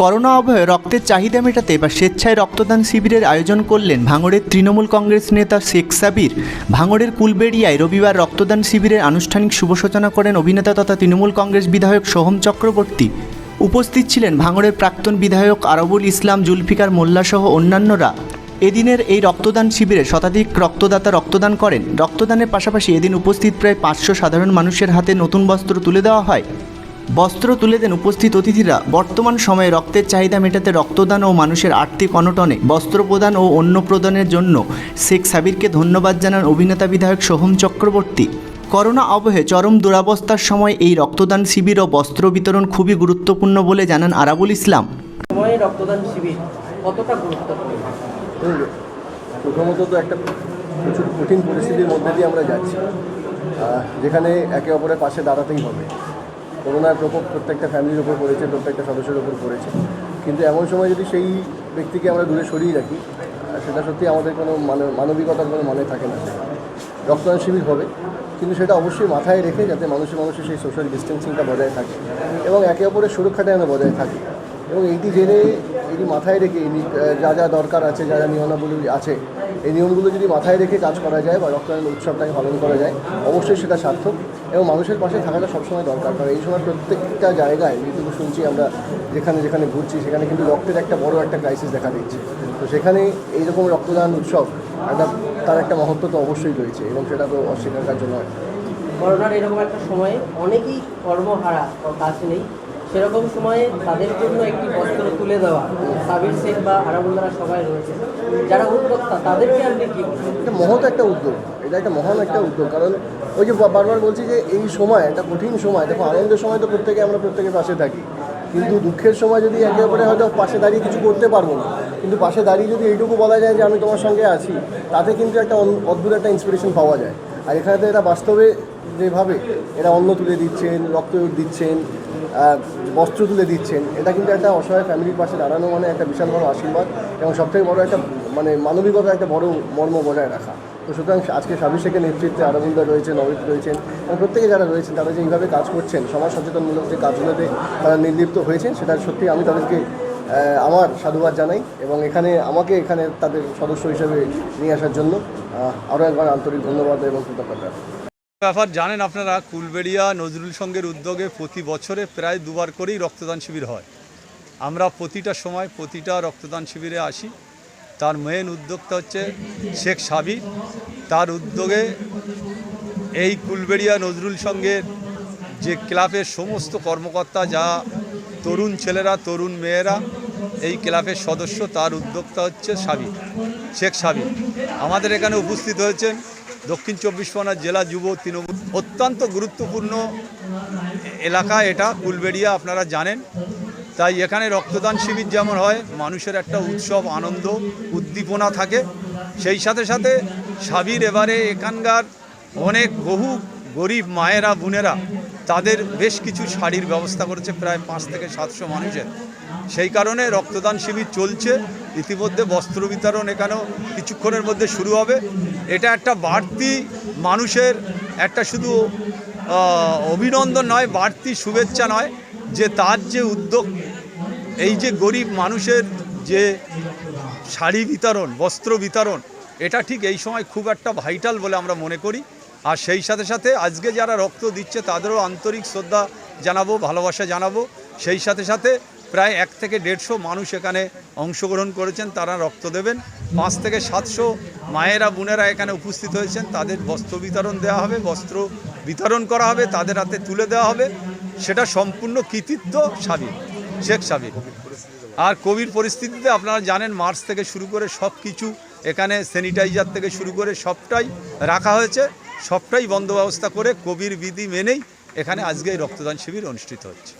Corona অভয়ে রক্তের চাহিদা মেটাতে বা স্বেচ্ছায় রক্তদান শিবিরের আয়োজন করলেন ভাঙড়ের তৃণমূল কংগ্রেস নেতা শেখ সাবির। ভাঙড়ের কুলবেড়িয়ায় রবিবার রক্তদান শিবিরের আনুষ্ঠানিক শুভ সূচনা করেন অভিনেতা তথা তৃণমূল কংগ্রেস বিধায়ক সোহম চক্রবর্তী। উপস্থিত ছিলেন ভাঙড়ের প্রাক্তন বিধায়ক আরবুল ইসলাম, জুলফিকার মোল্লাসহ অন্যান্যরা। এদিনের এই রক্তদান শিবিরে শতাধিক রক্তদাতা রক্তদান করেন। রক্তদানের পাশাপাশি এদিন উপস্থিত প্রায় পাঁচশো সাধারণ মানুষের হাতে নতুন বস্ত্র তুলে দেওয়া হয়। বস্ত্র তুলে দেন উপস্থিত অতিথিরা। বর্তমান সময়ে রক্তের চাহিদা মেটাতে রক্তদান ও মানুষের আর্থিক অনটনে বস্ত্র প্রদান ও অন্ন প্রদানের জন্য শেখ সাবিরকে ধন্যবাদ জানান অভিনেতা বিধায়ক সোহম চক্রবর্তী। করোনা আবহে চরম দুরাবস্থার সময় এই রক্তদান শিবির ও বস্ত্র বিতরণ খুবই গুরুত্বপূর্ণ বলে জানান আরাবুল ইসলাম। সময়ে রক্তদান শিবির কতটা গুরুত্বপূর্ণ? প্রথমত তো একটা প্রচুর কঠিন পরিস্থিতির মধ্যে দিয়ে আমরা যাচ্ছি। যেখানে একে অপরের পাশে দাঁড়াতেই হবে। করোনার প্রকোপ প্রত্যেকটা ফ্যামিলির উপর পড়েছে, প্রত্যেকটা সদস্যের উপর পড়েছে। কিন্তু এমন সময় যদি সেই ব্যক্তিকে আমরা দূরে সরিয়ে রাখি সেটা সত্যি আমাদের কোনো মানে মানবিকতার কোনো মানে থাকে না। রক্তদান শিবির হবে, কিন্তু সেটা অবশ্যই মাথায় রেখে যাতে মানুষের মানুষের সেই সোশ্যাল ডিস্টেন্সিংটা বজায় থাকে এবং একে অপরের সুরক্ষাটা যেন বজায় থাকে। এবং এইটি জেনে এটি মাথায় রেখে যা যা দরকার আছে, যা যা নিয়মাবলী আছে এই নিয়মগুলো যদি মাথায় রেখে কাজ করা যায় বা রক্তদান উৎসবটাকে পালন করা যায়, অবশ্যই সেটা সার্থক এবং মানুষের পাশে থাকাটা সবসময় দরকার। কারণ এই সময় প্রত্যেকটা জায়গায় যেটুকু শুনছি আমরা যেখানে যেখানে ঘুরছি, সেখানে কিন্তু রক্তের একটা বড় একটা ক্রাইসিস দেখা দিচ্ছে। তো সেখানে এইরকম রক্তদান উৎসব একটা, তার একটা মহত্ব তো অবশ্যই রয়েছে এবং সেটা তো অস্বীকার করার জন্য নয়। করোনার এরকম একটা সময়ে অনেকেই কর্মহারা কাজ নেই। সেরকম সময়ে তাদের জন্য একটি বস্ত্র তুলে দেওয়া সাবির শেখ বা আরাবুল্লারা সবাই রয়েছে। যারা উদ্যোক্তা, তাদেরকে আপনি কি এটা মহৎ একটা উদ্যোগ। এটা একটা মহান একটা উদ্যোগ। কারণ ওই যে বারবার বলছি যে এই সময়, একটা কঠিন সময়, দেখো, আনন্দের সময় তো প্রত্যেকে, আমরা প্রত্যেকের পাশে থাকি। কিন্তু দুঃখের সময় যদি একে অপরে হয়তো পাশে দাঁড়িয়ে কিছু করতে পারব না, কিন্তু পাশে দাঁড়িয়ে যদি এইটুকু বলা যায় যে আমি তোমার সঙ্গে আছি, তাতে কিন্তু একটা অদ্ভুত একটা ইন্সপিরেশন পাওয়া যায়। আর এখানে তো এটা বাস্তবে যেভাবে এরা অন্ন তুলে দিচ্ছেন রক্ত দিচ্ছেন বস্ত্র তুলে দিচ্ছেন, এটা কিন্তু একটা অসহায় ফ্যামিলির পাশে দাঁড়ানো মানে একটা বিশাল বড় আশীর্বাদ এবং সবথেকে বড় একটা মানে মানবিকতা একটা বড় মর্ম বজায় রাখা। তো সুতরাং আজকে স্বামী নেতৃত্বে আরবিন্দা রয়েছেন, অমিত রয়েছেন, এবং প্রত্যেকে যারা রয়েছেন, তারা যে এইভাবে কাজ করছেন, সমাজ সচেতনমূলক যে কাজগুলোতে তারা নির্লিপ্ত হয়েছেন, সেটা সত্যি আমি তাদেরকে আমার সাধুবাদ জানাই এবং এখানে, আমাকে এখানে তাদের সদস্য হিসেবে নিয়ে আসার জন্য আরও একবার আন্তরিক ধন্যবাদ এবং কৃতজ্ঞতা। ব্যাপার জানেন আপনারা, কুলবেড়িয়া নজরুল সঙ্গের উদ্যোগে প্রতি বছরে প্রায় দুবার করেই রক্তদান শিবির হয়। আমরা প্রতিটা সময় প্রতিটা রক্তদান শিবিরে আসি। তার মেন উদ্যোক্তা হচ্ছে শেখ সাবির। তার উদ্যোগে এই কুলবেড়িয়া নজরুল সঙ্গের যে ক্লাবের সমস্ত কর্মকর্তা, যা তরুণ ছেলেরা, তরুণ মেয়েরা, এই ক্লাবের সদস্য, তার উদ্যোক্তা হচ্ছে সাবির, শেখ সাবির। আমাদের এখানে উপস্থিত হয়েছেন দক্ষিণ চব্বিশ পরগনা জেলা যুব তৃণমূল। অত্যন্ত গুরুত্বপূর্ণ এলাকা এটা, কুলবেড়িয়া আপনারা জানেন। তাই এখানে রক্তদান শিবির যেমন হয়, মানুষের একটা উৎসব, আনন্দ, উদ্দীপনা থাকে। সেই সাথে সাথে সাবির এবারে এখানকার অনেক বহু গরিব মায়েরা, বোনেরা তাদের বেশ কিছু শাড়ির ব্যবস্থা করেছে, প্রায় পাঁচ থেকে সাতশো মানুষের। সেই কারণে রক্তদান শিবির চলছে। ইতিমধ্যে বস্ত্র বিতরণ এখানেও কিছুক্ষণের মধ্যে শুরু হবে। এটা একটা বাড়তি মানুষের একটা শুধু অভিনন্দন নয়, বাড়তি শুভেচ্ছা নয় যে তার যে উদ্যোগ, এই যে গরিব মানুষের যে শাড়ি বিতরণ, বস্ত্র বিতরণ, এটা ঠিক এই সময় খুব একটা ভাইটাল বলে আমরা মনে করি। আর সেই সাথে সাথে আজকে যারা রক্ত দিচ্ছে তাদেরও আন্তরিক শ্রদ্ধা জানাব, ভালোবাসা জানাব। সেই সাথে সাথে প্রায় এক থেকে দেড়শো মানুষ এখানে অংশগ্রহণ করেছেন, তারা রক্ত দেবেন। পাঁচ থেকে সাতশো মায়েরা, বোনেরা এখানে উপস্থিত হয়েছেন। তাদের বস্ত্র বিতরণ দেওয়া হবে, বস্ত্র বিতরণ করা হবে, তাদের হাতে তুলে দেওয়া হবে। সেটা সম্পূর্ণ কৃতিত্ব সাবির, শেখ সাবির। আর কোভিড পরিস্থিতিতে আপনারা জানেন, মার্চ থেকে শুরু করে সব কিছু এখানে স্যানিটাইজার থেকে শুরু করে সবটাই রাখা হয়েছে। সবটাই বন্ধ ব্যবস্থা করে কবির বিধি মেনেই এখানে আজকে রক্তদান শিবির অনুষ্ঠিত হচ্ছে।